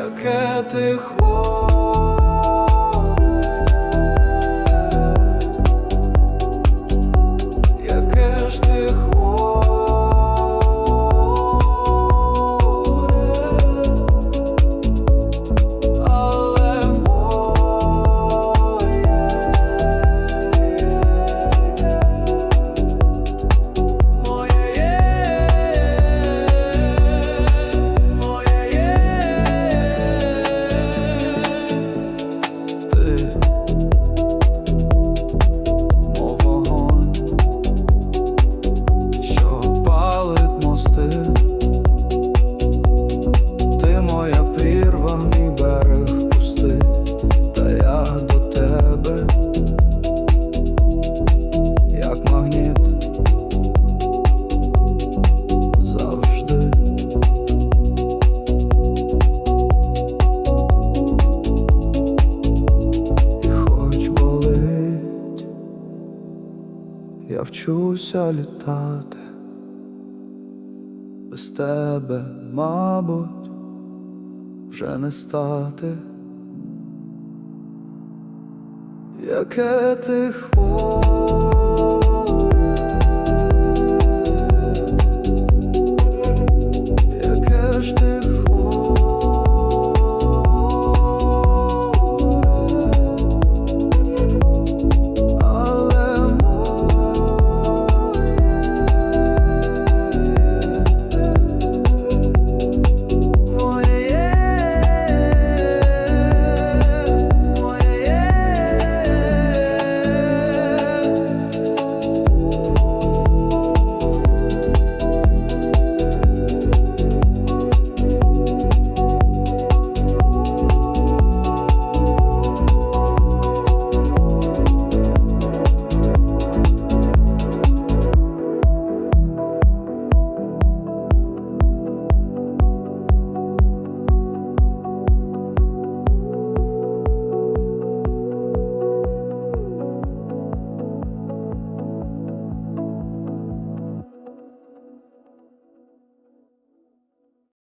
яке ти хочеш. я вчуся літати, без тебе, мабуть, вже не стати, яке ти хворе.